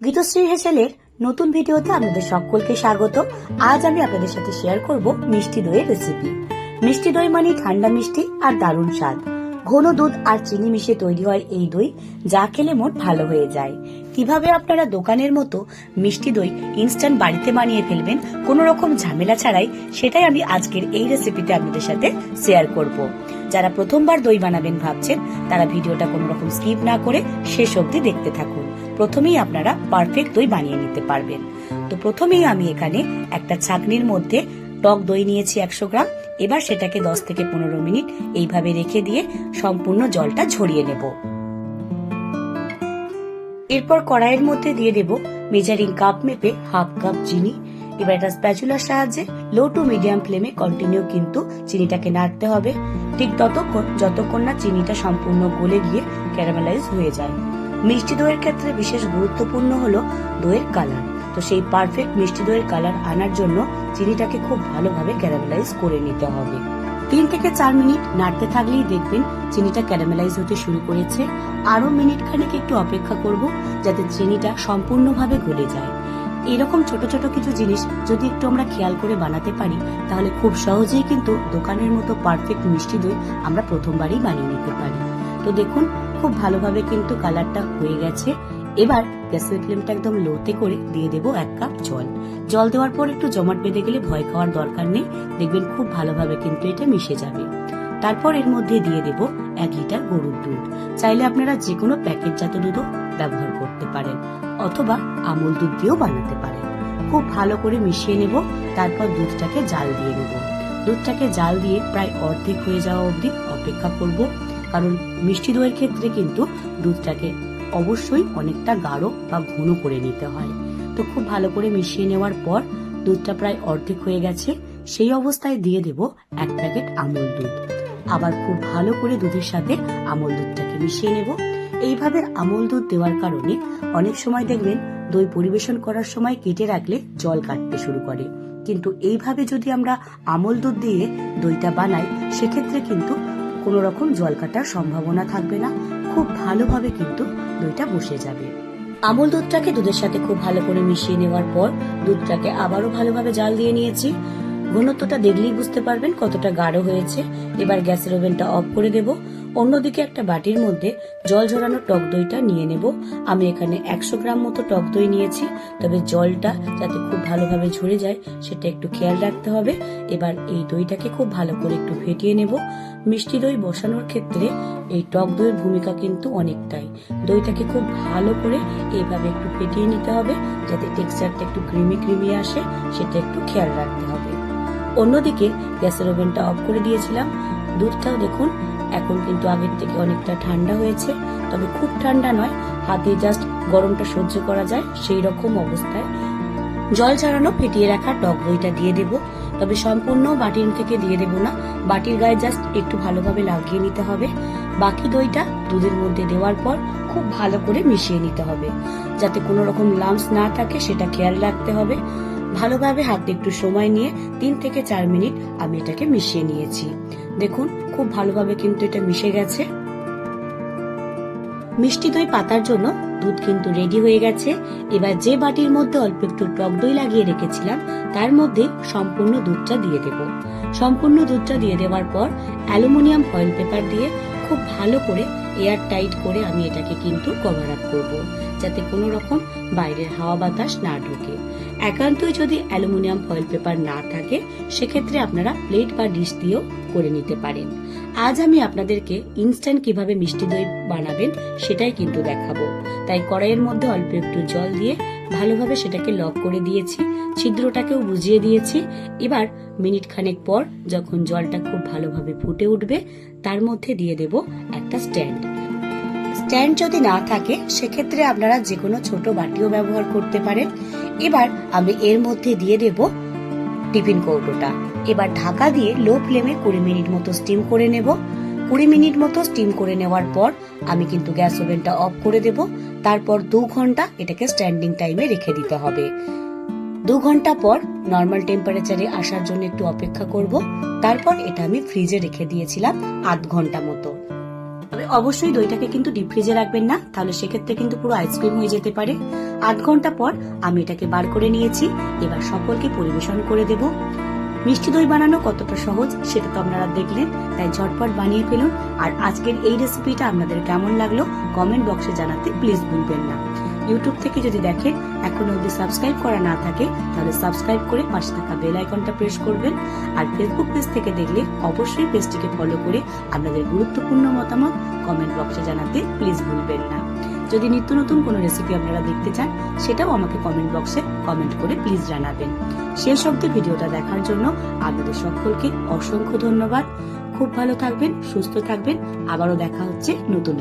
গীতশ্রী হেসেলের নতুন ভিডিওতে আপনাদের সকলকে স্বাগত। আজ আমি আপনাদের সাথে শেয়ার করব মিষ্টি দইয়ের রেসিপি মিষ্টি দই মানে ঠান্ডা মিষ্টি আর দারুণ স্বাদ। ঘন দুধ আর চিনি মিশে তৈরি হয় এই দই, যা খেলে মোট ভালো হয়ে যায়। কীভাবে আপনারা দোকানের মতো মিষ্টি দই ইনস্ট্যান্ট বাড়িতে বানিয়ে ফেলবেন, কোনো রকম ঝামেলা ছাড়াই, সেটাই আমি আজকের এই রেসিপিতে আপনাদের সাথে শেয়ার করব। যারা প্রথমবার দই বানাবেন ভাবছেন, তারা ভিডিওটা কোনো রকম স্কিপ না করে শেষ অবধি দেখতে থাকুন। প্রথমেই আপনারা পারফেক্ট দই বানিয়ে নিতে পারবেন। তো প্রথমেই আমি এখানে একটা ছাকনির মধ্যে টক দই নিয়েছি একশো গ্রাম। এবার সেটাকে দশ থেকে পনেরো মিনিট এইভাবে রেখে দিয়ে সম্পূর্ণ জলটা ঝরিয়ে নেব। এরপর কড়াইয়ের মধ্যে দিয়ে দেব মেজারিং কাপ মেপে হাফ কাপ চিনি। এবার এটা স্প্যাচুলার সাহায্যে লো টু মিডিয়াম ফ্লেমে কন্টিনিউ কিন্তু চিনিটাকে নাড়তে হবে। ঠিক ততক্ষণ যতক্ষণ না চিনিটা সম্পূর্ণ গলে গিয়ে ক্যারামেলাইজ হয়ে যায়। মিষ্টি দইয়ের ক্ষেত্রে বিশেষ গুরুত্বপূর্ণ হলো দইয়ের কালার। তো সেই পারফেক্ট মিষ্টি দইয়ের কালার আনার জন্য চিনিটাকে খুব ভালোভাবে ক্যারামেলাইজ করে নিতে হবে। তিন থেকে চার মিনিট নাড়তে থাকলেই দেখবেন চিনিটা ক্যারামেলাইজ হতে শুরু করেছে। আরও মিনিট খানেক একটু অপেক্ষা করব যাতে চিনিটা সম্পূর্ণভাবে গলে যায়। এরকম ছোট ছোট কিছু জিনিস যদি একটু আমরা খেয়াল করে বানাতে পারি, তাহলে খুব সহজেই কিন্তু দোকানের মতো পারফেক্ট মিষ্টি দই আমরা প্রথমবারই বানিয়ে নিতে পারি। তো দেখুন খুব ভালোভাবে কিন্তু কালারটা হয়ে গেছে। এবার গ্যাসের ফ্লেমটা একদম লোতে করে দিয়ে দেবো এক কাপ জল। জল দেওয়ার পর একটু জমাট বেঁধে গেলে ভয় খাওয়ার দরকার নেই। দেখবেন খুব ভালোভাবে কিন্তু এটা মিশে যাবে। তারপর এর মধ্যে দিয়ে দেব এক লিটার গরুর দুধ। চাইলে আপনারা যে কোনো প্যাকেটজাত দুধও ব্যবহার করতে পারেন অথবা আমুল দুধ দিয়েও বানাতে পারেন। খুব ভালো করে মিশিয়ে নেব, তারপর দুধটাকে জাল দিয়ে নেব। দুধটাকে জাল দিয়ে প্রায় অর্ধেক হয়ে যাওয়া অবধি অপেক্ষা করব। কারণ মিষ্টি দইয়ের ক্ষেত্রে কিন্তু দুধটাকে অবশ্যই অনেকটা গাঢ় বা ঘন করে নিতে হয়। তো খুব ভালো করে মিশিয়ে নেওয়ার পর দুধটা প্রায় অর্ধেক হয়ে গেছে, সেই অবস্থায় দিয়ে দেব এক প্যাকেট আমল দুধ। আবার খুব ভালো করে দুধের সাথে আমল দুধটাকে মিশিয়ে নেব। এইভাবে আমল দুধ দেওয়ার কারণে অনেক সময় দেখবেন দই পরিবেশন করার সময় কেটে রাখলে জল কাটতে শুরু করে। কিন্তু এইভাবে যদি আমরা আমল দুধ দিয়ে দইটা বানাই, সেক্ষেত্রে কিন্তু কোনো রকম জল কাটার সম্ভাবনা থাকবে না। খুব ভালোভাবে কিন্তু দইটা বসে যাবে। আমুল দুধটাকে দুধের সাথে খুব ভালো করে মিশিয়ে নেওয়ার পর দুধটাকে আবারও ভালোভাবে জাল দিয়ে নিয়েছি। ঘনত্বটা দেখলেই বুঝতে পারবেন কতটা গাঢ় হয়েছে। এবার গ্যাসের ওভেনটা অফ করে দেব। অন্যদিকে একটা বাটির মধ্যে জল ঝরানো টক দইটা নিয়ে নেব। আমি এখানে একশো গ্রাম মতো টক দই নিয়েছি, তবে জলটা যাতে খুব ভালোভাবে ঝরে যায় সেটা একটু খেয়াল রাখতে হবে। এবার এই দইটাকে খুব ভালো করে একটু ফেটিয়ে নেব। মিষ্টি দই বসানোর ক্ষেত্রে এই টক দইয়ের ভূমিকা কিন্তু অনেকটাই। দইটাকে খুব ভালো করে এইভাবে একটু ফেটিয়ে নিতে হবে, যাতে টেক্সচারটা একটু ক্রিমি ক্রিমি আসে, সেটা একটু খেয়াল রাখতে হবে। অন্যদিকে গ্যাসের ওভেনটা অফ করে দিয়েছিলাম। দুধটাও দেখুন এখন কিন্তু আগের থেকে অনেকটা ঠান্ডা হয়েছে, তবে খুব ঠান্ডা নয়। হাতে জাস্ট গরমটা সহ্য করা যায়, সেই রকম অবস্থায়। জল ছাড়ানো ফেটিয়ে রাখা টক দইটা দিয়ে দেব, তবে সম্পূর্ণ বাটির থেকে দিয়ে দেব না। বাটির গায়ে জাস্ট একটু ভালোভাবে লাগিয়ে নিতে হবে। বাকি দইটা দুধের মধ্যে দেওয়ার পর খুব ভালো করে মিশিয়ে নিতে হবে। যাতে কোনো রকম লাম্পস না থাকে, সেটা খেয়াল রাখতে হবে। ভালোভাবে হাতে একটু সময় নিয়ে তিন থেকে চার মিনিট আমি এটাকে মিশিয়ে নিয়েছি। দেখুন, খুব ভালোভাবে কিন্তু এটা মিশে গেছে। মিষ্টি দই পাতার জন্য দুধ কিন্তু রেডি হয়ে গেছে। এবার যে বাটির মধ্যে অল্প একটু টক দই লাগিয়ে রেখেছিলাম, তার মধ্যে সম্পূর্ণ দুধটা দিয়ে দেব। সম্পূর্ণ দুধটা দিয়ে দেওয়ার পর অ্যালুমিনিয়াম ফয়েল পেপার দিয়ে খুব ভালো করে এয়ার টাইট করে আমি এটাকে কিন্তু কভার আপ করব। যাতে কোনো রকম বাইরের হাওয়া বাতাস না ঢোকে। একান্তই যদি অ্যালুমিনিয়াম ফয়েল পেপার না থাকে, সেক্ষেত্রে আপনারা প্লেট বা ডিশ দিয়েও করে নিতে পারেন। আজ আমি আপনাদেরকে ইনস্ট্যান্ট কীভাবে মিষ্টি দই বানাবেন সেটাই কিন্তু দেখাবো। তাই কড়াইয়ের মধ্যে অল্প একটু জল দিয়ে ভালোভাবে সেটাকে লক করে দিয়েছি, ছিদ্রটাকেও বুঝিয়ে দিয়েছি। এবার মিনিট খানেক পর যখন জলটা খুব ভালোভাবে ফুটে উঠবে, তার মধ্যে দিয়ে দেব একটা স্ট্যান্ড। স্ট্যান্ড যদি না থাকে, সেক্ষেত্রে আপনারা যে কোনো ছোট বাটিও ব্যবহার করতে পারেন। এবার আমি এর মধ্যে দিয়ে দেব টিফিন কৌটোটা। এবার ঢাকা দিয়ে লো ফ্লেমে কুড়ি মিনিট মতো স্টিম করে নেব। কুড়ি মিনিট মতো স্টিম করে নেওয়ার পর আমি কিন্তু গ্যাস ওভেনটা অফ করে দেব। তারপর দু ঘণ্টা এটাকে স্ট্যান্ডিং টাইমে রেখে দিতে হবে। দু ঘণ্টা পর নর্মাল টেম্পারেচারে আসার জন্য একটু অপেক্ষা করব। তারপর এটা আমি ফ্রিজে রেখে দিয়েছিলাম আধ ঘণ্টা মতো। অবশ্যই দইটাকে কিন্তু ডিপ ফ্রিজে রাখবেন না, তাহলে সেক্ষেত্রে কিন্তু পুরো আইসক্রিম হয়ে যেতে পারে। আধ ঘণ্টা পর আমি এটাকে বার করে নিয়েছি, এবার সকলকে পরিবেশন করে দেব। মিষ্টি দই বানানো কতটা সহজ সেটা তো আপনারা দেখলেন, তাই ঝটপট বানিয়ে ফেলুন। আর আজকের এই রেসিপিটা আপনাদের কেমন লাগল কমেন্ট বক্সে জানাতে প্লিজ ভুলবেন না। ইউটিউব থেকে যদি দেখেন এখনও অবধি সাবস্ক্রাইব করা না থাকে, তাহলে সাবস্ক্রাইব করে পাশে থাকা বেল আইকনটা প্রেস করবেন। আর ফেসবুক পেজ থেকে দেখলে অবশ্যই পেজটিকে ফলো করে আপনাদের গুরুত্বপূর্ণ মতামত কমেন্ট বক্সে জানাতে প্লিজ ভুলবেন না। যদি নিত্য নতুন কোনো রেসিপি আপনারা দেখতে চান, সেটাও আমাকে কমেন্ট বক্সে কমেন্ট করে প্লিজ জানাবেন। শেষ অব্দি ভিডিওটা দেখার জন্য আপনাদের সকলকে অসংখ্য ধন্যবাদ। খুব ভালো থাকবেন, সুস্থ থাকবেন। আবারও দেখা হচ্ছে নতুন